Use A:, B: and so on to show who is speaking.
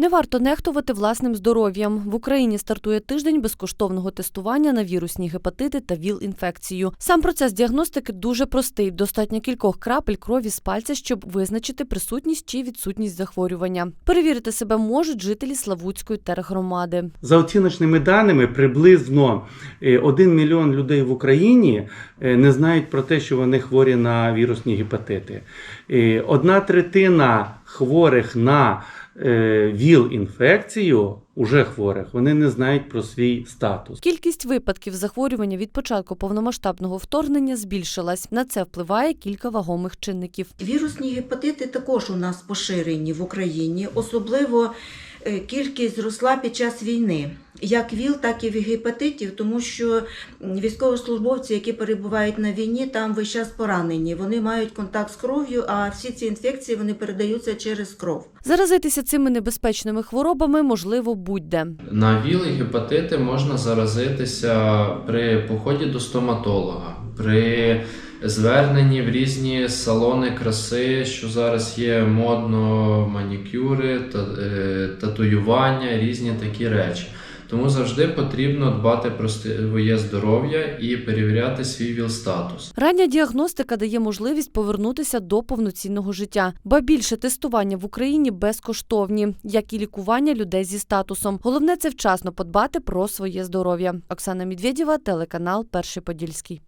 A: Не варто нехтувати власним здоров'ям. В Україні стартує тиждень безкоштовного тестування на вірусні гепатити та ВІЛ-інфекцію. Сам процес діагностики дуже простий. Достатньо кількох крапель крові з пальця, щоб визначити присутність чи відсутність захворювання. Перевірити себе можуть жителі Славутської тергромади.
B: За оціночними даними, приблизно е, 1 мільйон людей в Україні е, не знають про те, що вони хворі на вірусні гепатити. Е, Одна третина хворих на е, ВІЛ-інфекцію, уже хворих, вони не знають про свій статус.
A: Кількість випадків захворювання від початку повномасштабного вторгнення збільшилась. На це впливає кілька вагомих чинників.
C: Вірусні гепатити також у нас поширені в Україні, особливо е, кількість зросла під час війни. Як ВІЛ, так і гепатитів, тому що військовослужбовці, які перебувають на війні, там весь час поранені. Вони мають контакт з кров'ю, а всі ці інфекції вони передаються через кров.
A: Заразитися цими небезпечними хворобами можливо будь-де.
D: На ВІЛ і гепатити можна заразитися при поході до стоматолога, при зверненні в різні салони краси, що зараз є модно, манікюри, та, е, татуювання, різні такі речі. Тому завжди потрібно дбати про своє здоров'я і перевіряти свій ВІЛ-статус.
A: Рання діагностика дає можливість повернутися до повноцінного життя. Ба більше тестування в Україні безкоштовні, як і лікування людей зі статусом. Головне це вчасно подбати про своє здоров'я. Оксана Медведєва, телеканал Перший Подільський.